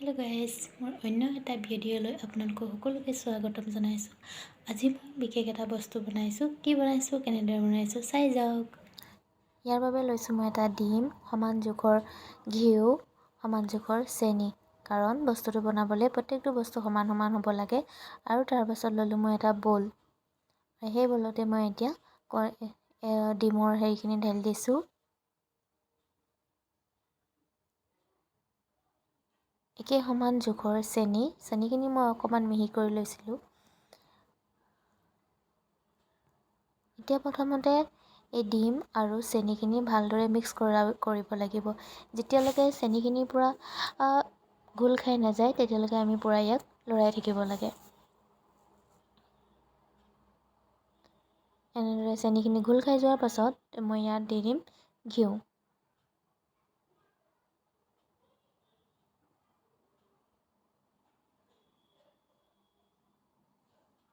Hello guys মোৰ অন্য এটা ভিডিঅ'লৈ আপোনালোকক সকলোকে স্বাগতম জনাইছোঁ। আজি মই বিশেষ এটা বস্তু বনাইছোঁ। কি বনাইছোঁ কেনেদৰে বনাইছোঁ চাই যাওক। ইয়াৰ বাবে লৈছোঁ মই এটা ডিম সমান জোখৰ ঘিউ সমান জোখৰ চেনি। কাৰণ বস্তুটো বনাবলৈ প্ৰত্যেকটো বস্তু সমান সমান হ'ব লাগে আৰু তাৰপাছত ল'লোঁ মই এটা বল। সেই বলতে মই এতিয়া ডিমৰ হেৰিখিনি ঢালি দিছোঁ। একে সমান জোখৰ চেনি চেনিখিনি মই অকণমান মিহি কৰি লৈছিলোঁ। এতিয়া প্ৰথমতে এই ডিম আৰু চেনিখিনি ভালদৰে মিক্স কৰা কৰিব লাগিব। যেতিয়ালৈকে চেনিখিনি পূৰা ঘোল খাই নাযায় তেতিয়ালৈকে আমি পূৰা ইয়াক লৰাই থাকিব লাগে। এনেদৰে চেনিখিনি ঘোল খাই যোৱাৰ পাছত মই ইয়াত দি দিম ঘিউ।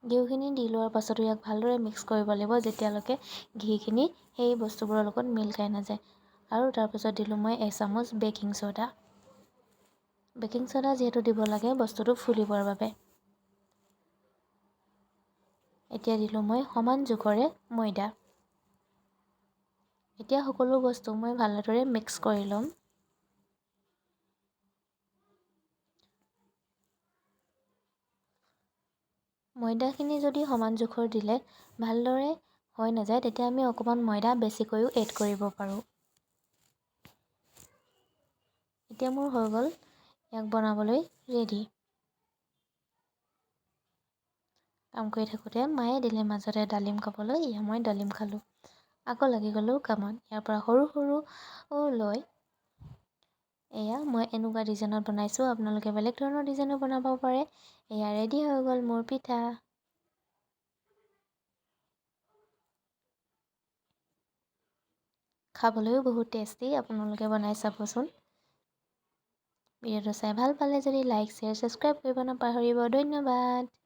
ঘিউখিনি দি লোৱাৰ পাছতো ইয়াক ভালদৰে মিক্স কৰিব লাগিব যেতিয়ালৈকে ঘিখিনি সেই বস্তুবোৰৰ লগত মিল খাই নাযায়। আৰু তাৰপিছত দিলোঁ মই এচামুচ বেকিং চ'ডা। বেকিং চ'ডা যিহেতু দিব লাগে বস্তুটো ফুলিবৰ বাবে। এতিয়া দিলোঁ মই সমান জোখৰে ময়দা। এতিয়া সকলো বস্তু মই ভালদৰে মিক্স কৰি ল'ম। ময়দাখিনি যদি সমান জোখৰ দিলে ভালদৰে হৈ নাযায় তেতিয়া আমি অকণমান ময়দা বেছিকৈও এড কৰিব পাৰোঁ। এতিয়া মোৰ হৈ গ'ল ইয়াক বনাবলৈ ৰেডি কাম কৰি থাকোঁতে মায়ে দিলে মাজতে ডালিম খাবলৈ এয়া মই ডালিম খালোঁ। আকৌ লাগি গ'লোঁ কামত। ইয়াৰ পৰা সৰু সৰু লৈ এয়া মই এনেকুৱা ডিজাইনত বনাইছোঁ আপোনালোকে বেলেগ ধৰণৰ ডিজাইনো বনাব পাৰে। এয়া ৰেডি হৈ গ'ল মোৰ পিঠা। খাবলৈও বহুত টেষ্টি আপোনালোকে বনাই চাবচোন। ভিডিঅ'টো চাই ভাল পালে যদি লাইক শ্বেয়াৰ ছাবস্ক্ৰাইব কৰিব নাপাহৰিব। ধন্যবাদ।